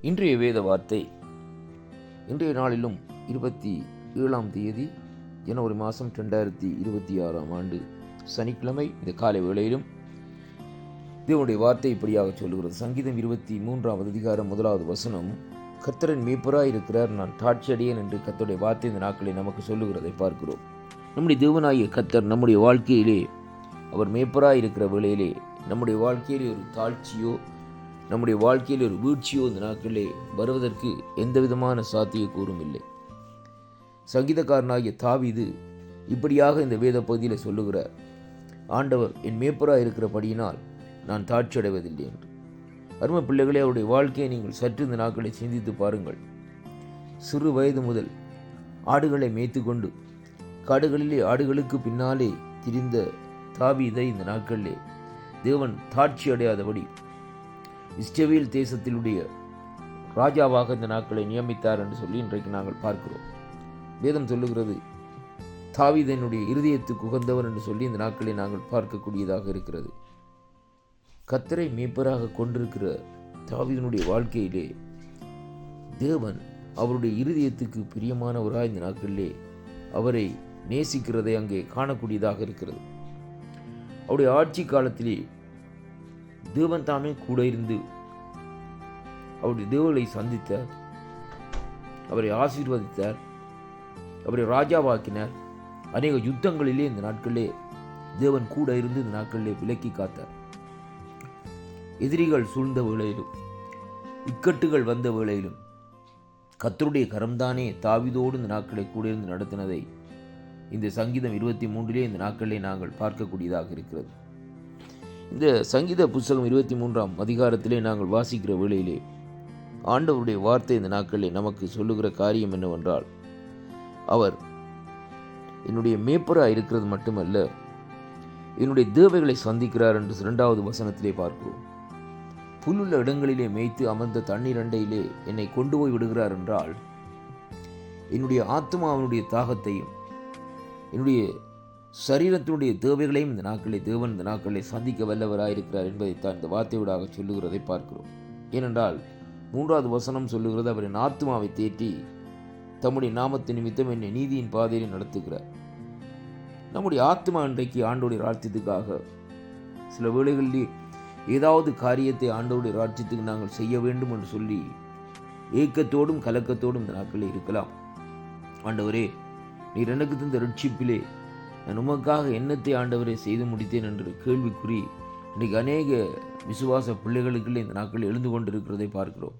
இன்றைய வேத வார்த்தை. இன்றைய நாளிலும் இருபத்தி ஏழாம் தேதி ஜனவரி மாதம் ரெண்டாயிரத்தி இருபத்தி ஆறாம் ஆண்டு சனிக்கிழமை இந்த காலை வேளையிலும் தேவனுடைய வார்த்தை இப்படியாக சொல்கிறது சங்கீதம் இருபத்தி மூன்றாவது அதிகாரம் முதலாவது வசனம் கர்த்தரின் மீப்பராக இருக்கிறார் நான் தாட்சி என்று கர்த்தருடைய வார்த்தை இந்த நாட்களை நமக்கு சொல்லுகிறதை பார்க்கிறோம். நம்முடைய தேவனாகிய கர்த்தர் நம்முடைய வாழ்க்கையிலே அவர் மேப்பராக இருக்கிற வேளையிலே நம்முடைய வாழ்க்கையிலே ஒரு தாழ்ச்சியோ நம்முடைய வாழ்க்கையில் ஒரு வீழ்ச்சியோ இந்த நாட்களிலே வருவதற்கு எந்த விதமான சாத்தியக்கூறும் இல்லை சங்கீதக்காரனாகிய தாவிது இப்படியாக இந்த வேத பகுதியில் சொல்லுகிறார். ஆண்டவர் என் மேப்பராக இருக்கிறபடியினால் நான் தாட்சியடைவதில்லை என்று. அருமை பிள்ளைகளே அவருடைய வாழ்க்கையை நீங்கள் சற்று இந்த நாட்களை சிந்தித்து பாருங்கள். சிறு வயது முதல் ஆடுகளை மேய்த்து கொண்டு காடுகளிலே ஆடுகளுக்கு பின்னாலே திரிந்த தாவிதை இந்த நாட்களிலே தேவன் தாட்சி அடையாதபடி இஸ்ரவேல் தேசத்தினுடைய ராஜாவாக இந்த நாட்களை நியமித்தார் என்று சொல்லி இன்றைக்கு நாங்கள் பார்க்கிறோம். வேதம் சொல்லுகிறது தாவிதனுடைய இருதயத்துக்கு உகந்தவர் என்று சொல்லி இந்த நாட்களை நாங்கள் பார்க்கக்கூடியதாக இருக்கிறது. கத்தரை மேய்ப்பராக கொண்டிருக்கிற தாவிதனுடைய வாழ்க்கையிலே தேவன் அவருடைய இருதயத்துக்கு பிரியமானவராக இந்த நாட்களிலே அவரை நேசிக்கிறதை அங்கே காணக்கூடியதாக இருக்கிறது. அவருடைய ஆட்சி காலத்திலே தேவன் தாமே கூட இருந்து அவருடைய தேவர்களை சந்தித்தார். அவரை ஆசீர்வதித்தார். அவரை ராஜாவாக்கினார். அநேக யுத்தங்களிலே இந்த நாட்களிலே தேவன் கூட இருந்து இந்த நாட்களிலே விலக்கி காத்தார். எதிரிகள் சூழ்ந்த வேளையிலும் இக்கட்டுகள் வந்த வேளையிலும் கத்தருடைய கரம்தானே தாவிதோடு இந்த நாட்களை கூட இருந்து நடத்தினதை இந்த சங்கீதம் இருபத்தி மூன்றிலே இந்த நாட்களிலே நாங்கள் பார்க்கக்கூடியதாக இருக்கிறது. இந்த சங்கீத புஸ்தகம் இருபத்தி மூன்றாம் அதிகாரத்திலே நாங்கள் வாசிக்கிற வேளையிலே ஆண்டவருடைய வார்த்தை இந்த நாட்களில் நமக்கு சொல்லுகிற காரியம் என்னவென்றால் அவர் என்னுடைய மேப்பராக இருக்கிறது மட்டுமல்ல என்னுடைய தேவைகளை சந்திக்கிறார் என்று இரண்டாவது வசனத்திலே பார்க்கிறோம். புல்லுள்ள இடங்களிலே மேய்த்து அமர்ந்த தண்ணீர் அண்டையிலே என்னை கொண்டு போய் விடுகிறார் என்றால் என்னுடைய ஆத்மாவினுடைய தாகத்தையும் என்னுடைய சரீரத்தினுடைய தேவைகளையும் இந்த நாட்களில் தேவன் இந்த நாட்களில் சந்திக்க வல்லவராயிருக்கிறார் என்பதைத்தான் இந்த வார்த்தையோடாக சொல்லுகிறதை பார்க்கிறோம். ஏனென்றால் மூன்றாவது வசனம் சொல்லுகிறது அவரின் ஆத்மாவை தேற்றி தம்முடைய நாமத்து நிமித்தம் என்னை நீதியின் பாதையில் நடத்துகிறார். நம்முடைய ஆத்மா இன்றைக்கு ஆண்டோடைய ராட்சியத்துக்காக சில வேளைகளில் ஏதாவது காரியத்தை ஆண்டோடைய ராட்சியத்துக்கு நாங்கள் செய்ய வேண்டும் என்று சொல்லி ஏக்கத்தோடும் கலக்கத்தோடும் இந்த நாட்களில் இருக்கலாம். ஆண்டவரே நீர் எனக்கு தந்த ரட்சிப்பிலே நான் உமக்காக என்னத்தை ஆண்டவரை செய்து முடித்தேன் என்று கேள்விக்குறி இன்றைக்கு அநேக விசுவாச பிள்ளைகளுக்குள்ளே இந்த நாட்கள் எழுந்து கொண்டிருக்கிறதை பார்க்கிறோம்.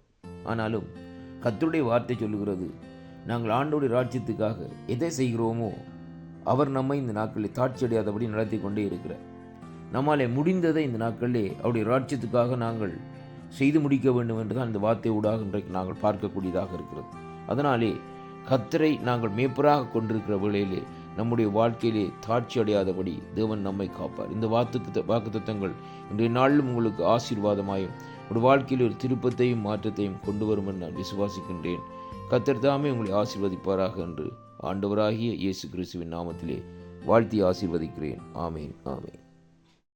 ஆனாலும் கத்தருடைய வார்த்தை சொல்லுகிறது நாங்கள் ஆண்டோடைய ராஜ்யத்துக்காக எதை செய்கிறோமோ அவர் நம்மை இந்த நாட்களில் தாட்சியடையாதபடி நடத்தி கொண்டே இருக்கிறார். நம்மாலே முடிந்ததை இந்த நாட்களிலே அவருடைய ராட்சியத்துக்காக நாங்கள் செய்து முடிக்க வேண்டும் என்று தான் இந்த வார்த்தை ஊடாக இன்றைக்கு நாங்கள் பார்க்கக்கூடியதாக இருக்கிறது. அதனாலே கத்தரை நாங்கள் மேப்பராக கொண்டிருக்கிற வேளையிலே நம்முடைய வாழ்க்கையிலே தாட்சி அடையாதபடி தேவன் நம்மை காப்பார். இந்த வாக்கு வாக்கு தத்தங்கள் இன்றைய நாளிலும் உங்களுக்கு ஆசீர்வாதமாயும் ஒரு வாழ்க்கையில் ஒரு திருப்பத்தையும் மாற்றத்தையும் கொண்டு வரும் என்று நான் விசுவாசிக்கின்றேன். கத்தர் தாமே உங்களை ஆசீர்வதிப்பாராக என்று ஆண்டவராகிய இயேசு கிறிஸ்துவின் நாமத்திலே வாழ்த்தி ஆசீர்வதிக்கிறேன். ஆமேன் ஆமேன்.